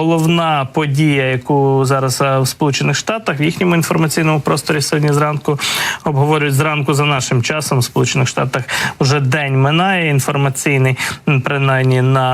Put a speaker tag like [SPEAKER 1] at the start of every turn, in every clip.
[SPEAKER 1] головна подія, яку зараз е, в Сполучених Штатах в їхньому інформаційному просторі сьогодні зранку обговорюють зранку за нашим часом. В Сполучених Штатах вже день минає інформаційний, принаймні на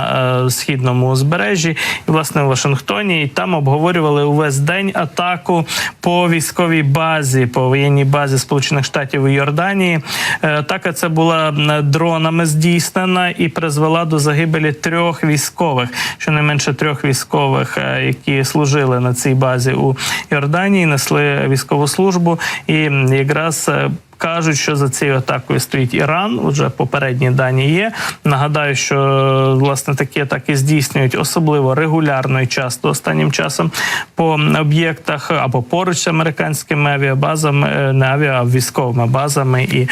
[SPEAKER 1] е, східному узбережжі, і власне в Вашингтоні. І там обговорювали увесь день атаку по військовій базі, по воєнній базі Сполучених Штатів у Йорданії. Е, Атака це була дронами здійснена і призвела до загибелі трьох військових, щонайменше трьох військових, е, які служили на цій базі у Йорданії, несли військову службу, і якраз. е, Кажуть, що за цією атакою стоїть Іран. Уже попередні дані є. Нагадаю, що е, власне такі атаки здійснюють особливо регулярно і часто останнім часом по об'єктах або поруч з американськими авіабазами, не авіа, а військовими базами і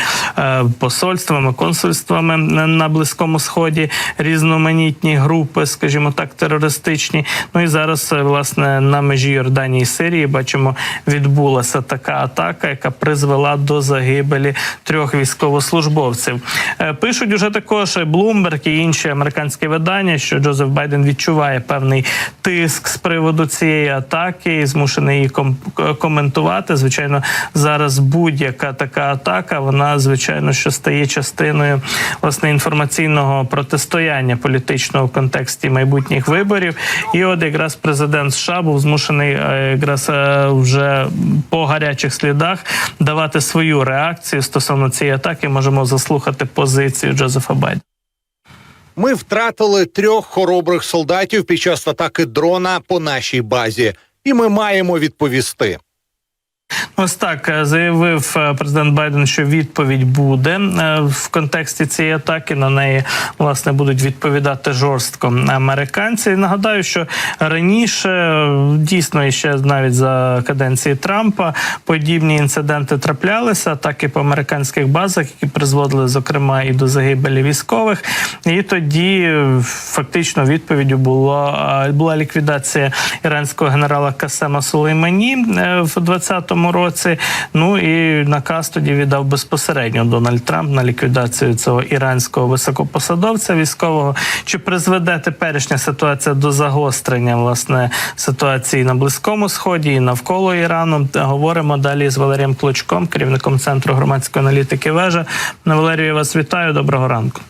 [SPEAKER 1] посольствами, консульствами на- близькому сході, різноманітні групи, скажімо так, терористичні. Ну і зараз е, власне на межі Йорданії і Сирії бачимо, відбулася така атака, яка призвела до загибелі трьох військовослужбовців. Е, Пишуть уже також Bloomberg і інші американські видання, що Джозеф Байден відчуває певний тиск з приводу цієї атаки і змушений її ком- коментувати. Звичайно, зараз будь-яка така атака, вона звичайно що стає частиною власне інформаційного протистояння політичного в контексті майбутніх виборів. І от якраз президент США був змушений е, якраз е, вже по гарячих слідах давати свою реакцію стосовно цієї атаки. Можемо заслухати позицію Джозефа Байдена.
[SPEAKER 2] Ми втратили трьох хоробрих солдатів під час атаки дрона по нашій базі, і ми маємо відповісти.
[SPEAKER 1] Ось так е, заявив е, президент Байден, що відповідь буде е, в контексті цієї атаки. На неї власне будуть відповідати жорстко американці. І нагадаю, що раніше дійсно і ще навіть за каденції Трампа подібні інциденти траплялися атаки по американських базах, які призводили зокрема і до загибелі військових. І тоді фактично відповіддю була була ліквідація іранського генерала Касема Сулеймані в 20-му 2016 році. Ну і наказ тоді віддав безпосередньо Дональд Трамп на ліквідацію цього іранського високопосадовця військового. Чи призведе теперішня ситуація до загострення власне ситуації на близькому сході і навколо Ірану? Говоримо далі з Валерієм Клочком, керівником центру громадської аналітики. Вежа на Валерію вас вітаю. Доброго ранку.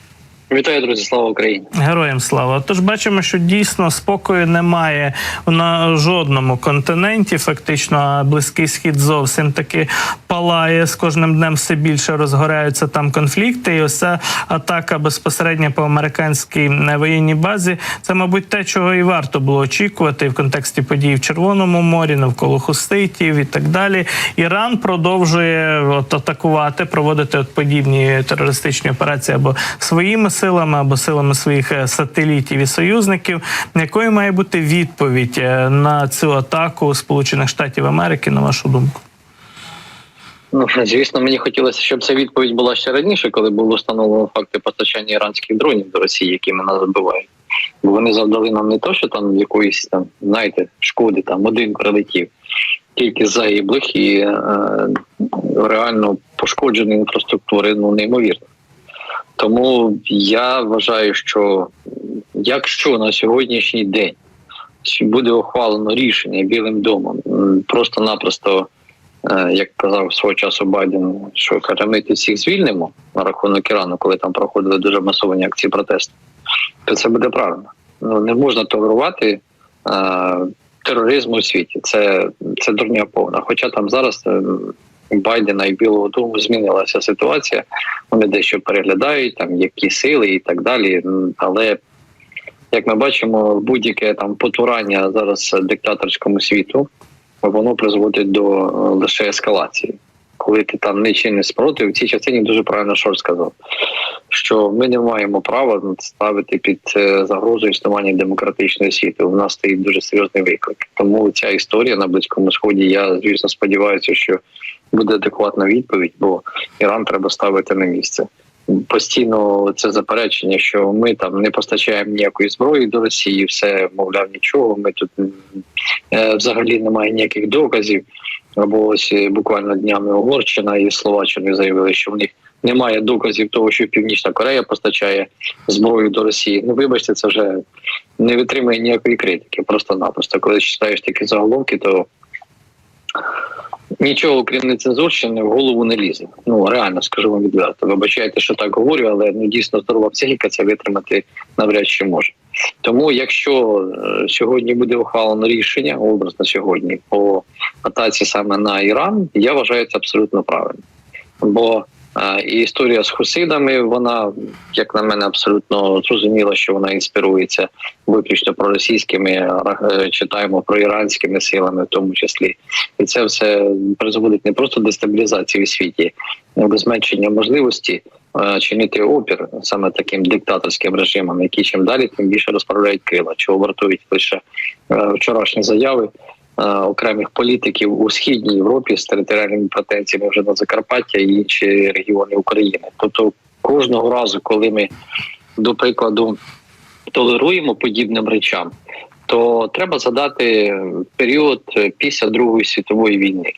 [SPEAKER 3] Вітаю, друзі, слава Україні.
[SPEAKER 1] Героям слава. Тож бачимо, що дійсно спокою немає на жодному континенті. Фактично, близький схід зовсім таки палає з кожним днем все більше розгоряються там конфлікти. І ось ця атака безпосередньо по американській е, воєнній базі. Це, мабуть, те, чого і варто було очікувати в контексті подій в Червоному морі, навколо хуститів і так далі. Іран продовжує от атакувати, проводити от подібні терористичні операції або своїми силами, або силами своїх е, сателітів і союзників. Якою має бути відповідь е, на цю атаку Сполучених Штатів Америки, на вашу думку?
[SPEAKER 3] Ну звісно, мені хотілося, щоб ця відповідь була ще раніше, коли було встановлено факти постачання іранських дронів до Росії, якими нас забивають. Бо вони завдали нам не то, що там якоїсь там, знаєте, шкоди, там один прилетів, кількість загиблих і е, реально пошкодженої інфраструктури ну неймовірно. Тому я вважаю, що якщо на сьогоднішній день буде ухвалено рішення Білим домом, просто-напросто, е, як казав свого часу Байден, що каже, ми всіх звільнимо на рахунок Ірану, коли там проходили дуже масовані акції протесту, то це буде правильно. Ну не можна толерувати е, тероризму у світі. Це, це дурня повна. Хоча там зараз. Байдена і Білого Дому змінилася ситуація. Вони дещо переглядають там які сили і так далі. Але як ми бачимо, будь-яке там потурання зараз диктаторському світу, воно призводить до е, лише ескалації. Коли ти там не чиниш спротив, в цій частині дуже правильно Шор сказав, що ми не маємо права ставити під е, загрозу існування демократичної світу. У нас стоїть дуже серйозний виклик. Тому ця історія на близькому сході. Я звісно сподіваюся, що буде адекватна відповідь, бо Іран треба ставити на місце. Постійно це заперечення, що ми там не постачаємо ніякої зброї до Росії, все мовляв нічого. Ми тут е, взагалі немає ніяких доказів. Або ось е, буквально днями Угорщина і Словаччина заявили, що в них немає доказів того, що Північна Корея постачає зброю до Росії. Ну вибачте, це вже не витримує ніякої критики. Просто-напросто. Коли читаєш такі заголовки, то нічого окрім нецензурщини в голову не лізе. Ну реально скажу вам відверто. Вибачайте, що так говорю, але ну дійсно здорова психіка це витримати навряд чи може. Тому, якщо е, сьогодні буде ухвалено рішення, образно сьогодні, по атаці саме на Іран, я вважаю це абсолютно правильно. Бо і історія з хусидами, вона, як на мене, абсолютно зрозуміла, що вона інспірується виключно проросійськими, е, читаємо про іранськими силами, в тому числі, і це все призводить не просто до дестабілізації у світі, а до зменшення можливості е, чинити опір саме таким диктаторським режимам, які чим далі, тим більше розправляють крила, чого вартують лише е, вчорашні заяви окремих політиків у східній Європі з територіальними претензіями вже на Закарпаття і інші регіони України. Тобто кожного разу, коли ми до прикладу толеруємо подібним речам, то треба задати період після Другої світової війни.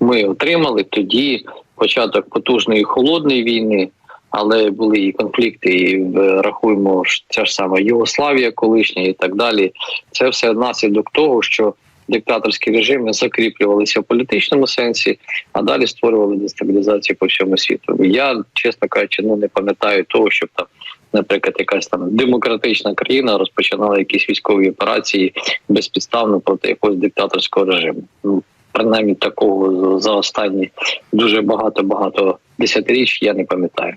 [SPEAKER 3] Ми отримали тоді початок потужної холодної війни, але були і конфлікти, і е, рахуємо ця ж сама Югославія, колишня і так далі. Це все наслідок того, що диктаторські режими закріплювалися в політичному сенсі, а далі створювали дестабілізацію по всьому світу. Я, чесно кажучи, ну не пам'ятаю того, щоб там, наприклад, якась там демократична країна розпочинала якісь військові операції безпідставно проти якогось диктаторського режиму. Ну, принаймні такого за останні дуже багато багато десятиріч я не пам'ятаю.